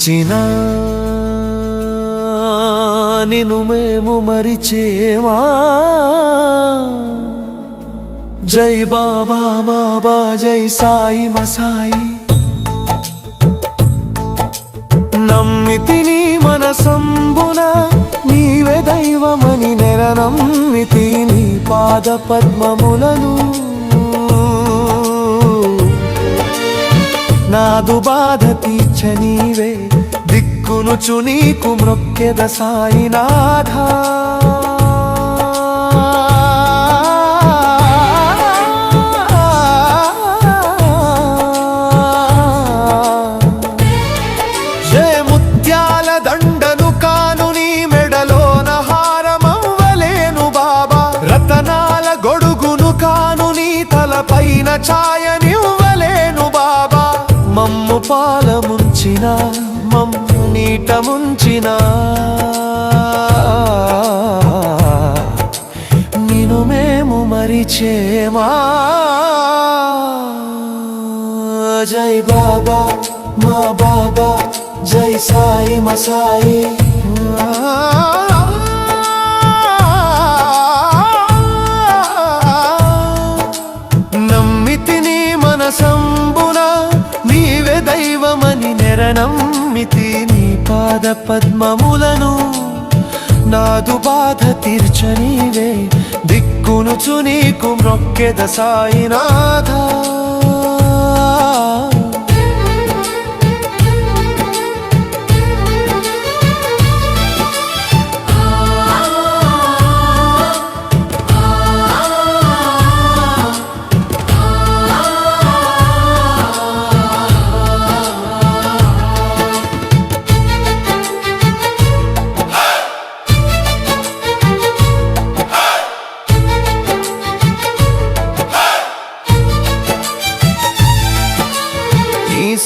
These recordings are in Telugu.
వచ్చినా నిన్ను మేము మరిచేవా? జై బాబా బాబా జై సాయి మసాయి. నమ్మితిని మనసంబున నీవే దైవమని నెర నమ్మితి నీ పాద పద్మములను. నాదు బాధ తీర్చ నీవే దిక్కునుచు నీకు మృక్కెద సాయినాథా. జయ ముత్యాల దండను కాను నీ మెడలోన హారమవ్వలేను బాబా రతనాల గొడుగును కాను నీ తలపైన ఛాయనివ్వలేను ముంచిన మమ్ము నీట ముంచిన. నిను మేము మరిచేమా? జై బాబా మా బాబా జై సాయి మసాయి. దైవమని నెర నీ పాద పద్మములను. నాదు బాధ తీర్చనీవే దిక్కునుచు నీకు మొక్కెద సాయినాథ.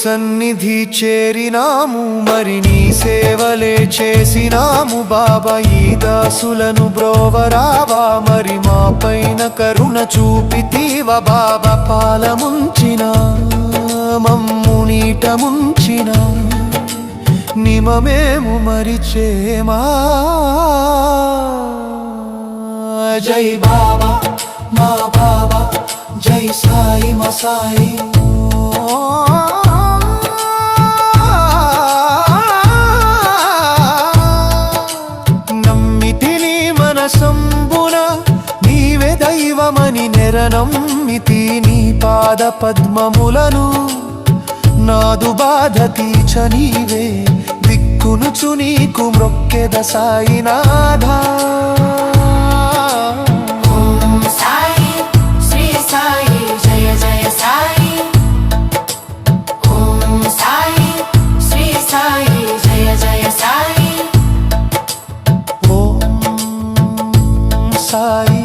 సన్నిధి చేరినాము మరి నీ సేవలే చేసినాము. బాబా ఈ దాసులను బ్రోవరావా మరి మా పైన కరుణ చూపితీవ. బాబా పాలముంచిన మమ్ము నీట ముంచిన నిమమేము మరిచేమా. జై బాబా మా బాబా జై సాయి మసాయి నమ్మితి నీ పాద పద్మములను. నాదు బాధ తీర్చ నీవే. దిక్కునుచు నీకు మ్రొక్కెద సాయినాథా ఓం సాయి.